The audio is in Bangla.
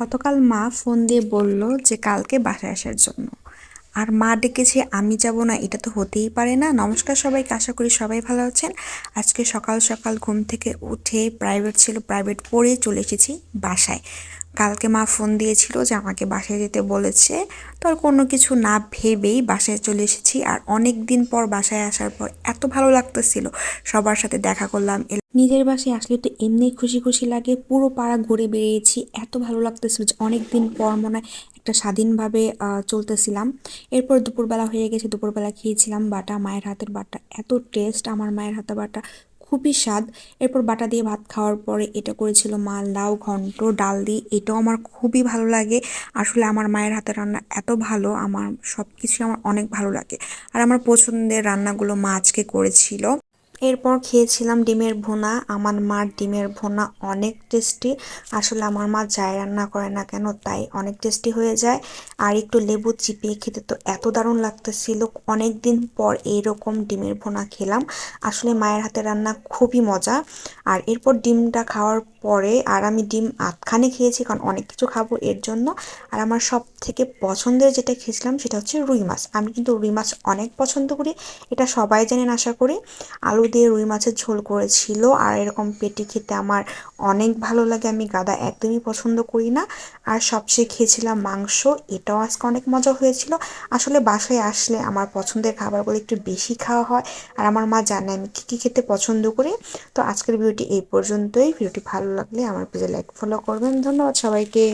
গতকাল মা ফোন দিয়ে বলল যে কালকে বাসায় আসার জন্য। আর মা ডেকেছে, আমি যাব না, এটা তো হতেই পারে না। নমস্কার সবাইকে, আশা করি সবাই ভালো আছেন। আজকে সকাল সকাল ঘুম থেকে উঠে প্রাইভেট ছিল প্রাইভেট পড়ে চলে এসেছি বাসায়। কালকে মা ফোন দিয়েছিল যে আমাকে বাসায় যেতে বলেছে। তো আর কোনো কিছু না ভেবেই বাসায় চলে এসেছি। আর অনেক দিন পর বাসায় আসার পর এত ভালো লাগতেছিল। সবার সাথে দেখা করলাম নিজের বাসায় আসলে তো এমনি খুশি খুশি লাগে। পুরো পাড়া ঘুরে বেরিয়েছি এত ভালো লাগতেছিল যে অনেক দিন পর মনে একটা স্বাধীনভাবে চলতেছিলাম। এরপর দুপুরবেলা হয়ে গেছে, দুপুরবেলা খেয়েছিলাম বাটা, মায়ের হাতের বাটা। এত টেস্ট আমার মায়ের হাতে বাটা। খুবই স্বাদ। এরপর বাটা দিয়ে ভাত খাওয়ার পরে এটা করেছিল মা লাউ ঘন্ট, ডাল দিয়ে। এটাও আমার খুবই ভালো লাগে। আসলে আমার মায়ের হাতের রান্না এত ভালো। আমার সব কিছুই আমার অনেক ভালো লাগে। আর আমার পছন্দের রান্নাগুলো মা আজকে করেছিল। এরপর খেয়েছিলাম ডিমের ভুনা। আমার মার ডিমের ভুনা অনেক টেস্টি আসলে আমার মা যাই রান্না করে না কেন, তাই অনেক টেস্টি হয়ে যায়। আর একটু লেবু চিপিয়ে খেতে তো এত দারুণ লাগতেছিল। অনেক দিন পর এইরকম ডিমের ভুনা খেলাম। আসলে মায়ের হাতে রান্না খুবই মজা। আর এরপর ডিমটা খাওয়ার পরে আর আমি ডিম আধখানে খেয়েছি, কারণ অনেক কিছু খাব এর জন্য। আর আমার সব থেকে পছন্দের যেটা খেয়েছিলাম সেটা হচ্ছে রুই মাছ। আমি কিন্তু রুই মাছ অনেক পছন্দ করি। এটা সবাই জানেন, আশা করি। দিয়ে রুই মাছের ঝোল করেছিল আর এরকম পেটি খেতে আমার অনেক ভালো লাগে। আমি গাদা একদমই পছন্দ করি না। আর সবচেয়ে খেয়েছিলাম মাংস, এটাও আজকে অনেক মজা হয়েছিল। আসলে বাসায় আসলে আমার পছন্দের খাবারগুলো একটু বেশি খাওয়া হয় আর আমার মা জানে আমি কী কী খেতে পছন্দ করি। তো আজকের ভিডিওটি এই পর্যন্তই। ভিডিওটি ভালো লাগলে আমার পেজে লাইক ফলো করবেন। ধন্যবাদ সবাইকে।